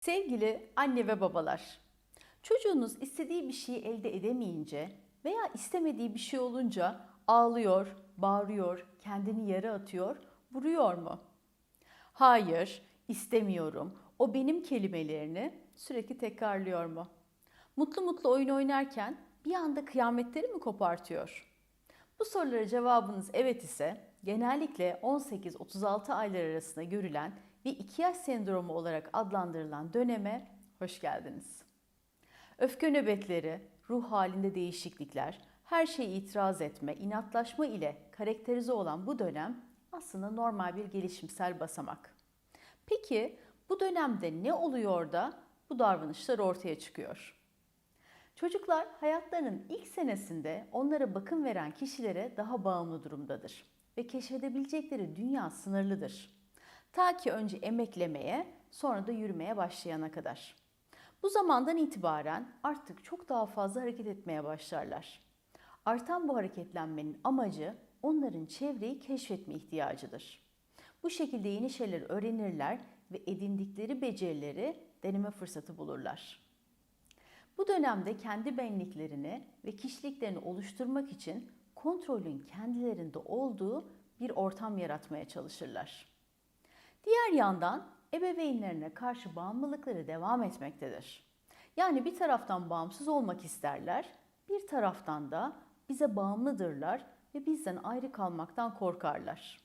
Sevgili anne ve babalar, çocuğunuz istediği bir şeyi elde edemeyince veya istemediği bir şey olunca ağlıyor, bağırıyor, kendini yere atıyor, vuruyor mu? Hayır, istemiyorum. O benim kelimelerini sürekli tekrarlıyor mu? Mutlu mutlu oyun oynarken bir anda kıyametleri mi kopartıyor? Bu sorulara cevabınız evet ise genellikle 18-36 aylar arasında görülen ve 2 yaş sendromu olarak adlandırılan döneme hoş geldiniz. Öfke nöbetleri, ruh halinde değişiklikler, her şeye itiraz etme, inatlaşma ile karakterize olan bu dönem aslında normal bir gelişimsel basamak. Peki bu dönemde ne oluyor da bu davranışlar ortaya çıkıyor? Çocuklar hayatlarının ilk senesinde onlara bakım veren kişilere daha bağımlı durumdadır ve keşfedebilecekleri dünya sınırlıdır. Ta ki önce emeklemeye, sonra da yürümeye başlayana kadar. Bu zamandan itibaren artık çok daha fazla hareket etmeye başlarlar. Artan bu hareketlenmenin amacı onların çevreyi keşfetme ihtiyacıdır. Bu şekilde yeni şeyler öğrenirler ve edindikleri becerileri deneme fırsatı bulurlar. Bu dönemde kendi benliklerini ve kişiliklerini oluşturmak için kontrolün kendilerinde olduğu bir ortam yaratmaya çalışırlar. Diğer yandan ebeveynlerine karşı bağımlılıkları devam etmektedir. Yani bir taraftan bağımsız olmak isterler, bir taraftan da bize bağımlıdırlar ve bizden ayrı kalmaktan korkarlar.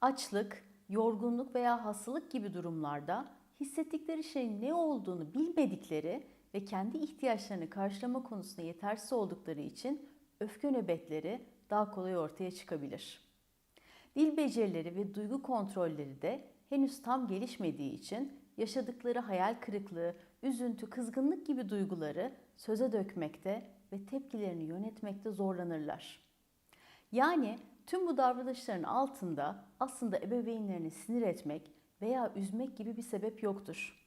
Açlık, yorgunluk veya hastalık gibi durumlarda hissettikleri şeyin ne olduğunu bilmedikleri ve kendi ihtiyaçlarını karşılama konusunda yetersiz oldukları için öfke nöbetleri daha kolay ortaya çıkabilir. Dil becerileri ve duygu kontrolleri de henüz tam gelişmediği için yaşadıkları hayal kırıklığı, üzüntü, kızgınlık gibi duyguları söze dökmekte ve tepkilerini yönetmekte zorlanırlar. Yani tüm bu davranışların altında aslında ebeveynlerini sinir etmek veya üzmek gibi bir sebep yoktur.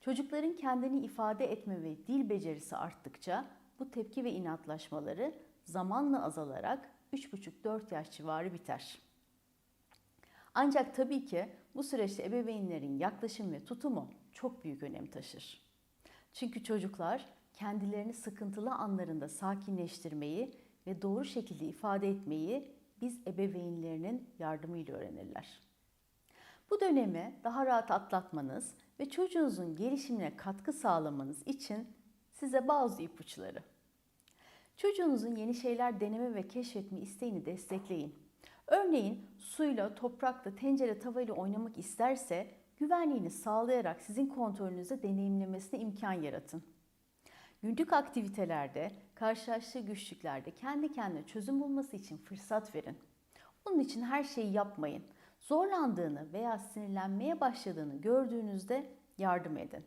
Çocukların kendini ifade etme ve dil becerisi arttıkça bu tepki ve inatlaşmaları zamanla azalarak 3,5-4 yaş civarı biter. Ancak tabii ki bu süreçte ebeveynlerin yaklaşım ve tutumu çok büyük önem taşır. Çünkü çocuklar kendilerini sıkıntılı anlarında sakinleştirmeyi ve doğru şekilde ifade etmeyi biz ebeveynlerinin yardımıyla öğrenirler. Bu dönemi daha rahat atlatmanız ve çocuğunuzun gelişimine katkı sağlamanız için size bazı ipuçları. Çocuğunuzun yeni şeyler deneme ve keşfetme isteğini destekleyin. Örneğin suyla, toprakla, tencere, tavayla oynamak isterse güvenliğini sağlayarak sizin kontrolünüzde deneyimlemesine imkan yaratın. Günlük aktivitelerde, karşılaştığı güçlüklerde kendi kendine çözüm bulması için fırsat verin. Onun için her şeyi yapmayın. Zorlandığını veya sinirlenmeye başladığını gördüğünüzde yardım edin.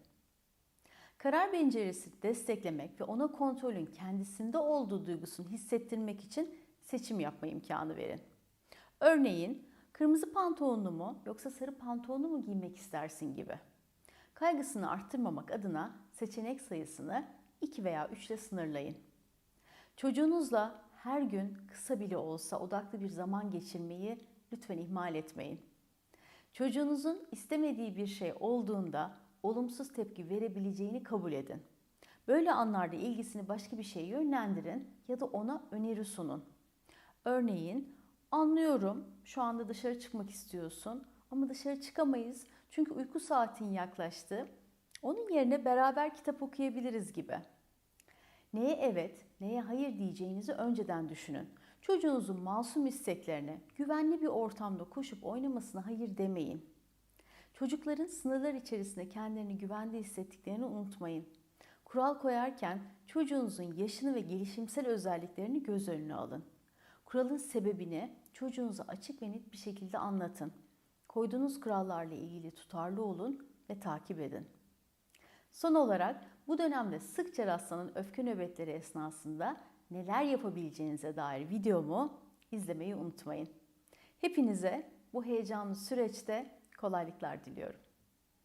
Karar becerisi desteklemek ve ona kontrolün kendisinde olduğu duygusunu hissettirmek için seçim yapma imkanı verin. Örneğin kırmızı pantolonlu mu yoksa sarı pantolonlu mu giymek istersin gibi. Kaygısını arttırmamak adına seçenek sayısını 2 veya 3 ile sınırlayın. Çocuğunuzla her gün kısa bile olsa odaklı bir zaman geçirmeyi lütfen ihmal etmeyin. Çocuğunuzun istemediği bir şey olduğunda olumsuz tepki verebileceğini kabul edin. Böyle anlarda ilgisini başka bir şeye yönlendirin ya da ona öneri sunun. Örneğin, anlıyorum şu anda dışarı çıkmak istiyorsun ama dışarı çıkamayız çünkü uyku saatin yaklaştı. Onun yerine beraber kitap okuyabiliriz gibi. Neye evet, neye hayır diyeceğinizi önceden düşünün. Çocuğunuzun masum isteklerine, güvenli bir ortamda koşup oynamasına hayır demeyin. Çocukların sınırlar içerisinde kendilerini güvende hissettiklerini unutmayın. Kural koyarken çocuğunuzun yaşını ve gelişimsel özelliklerini göz önüne alın. Kuralın sebebini çocuğunuza açık ve net bir şekilde anlatın. Koyduğunuz kurallarla ilgili tutarlı olun ve takip edin. Son olarak bu dönemde sıkça rastlanan öfke nöbetleri esnasında neler yapabileceğinize dair videomu izlemeyi unutmayın. Hepinize bu heyecanlı süreçte kolaylıklar diliyorum.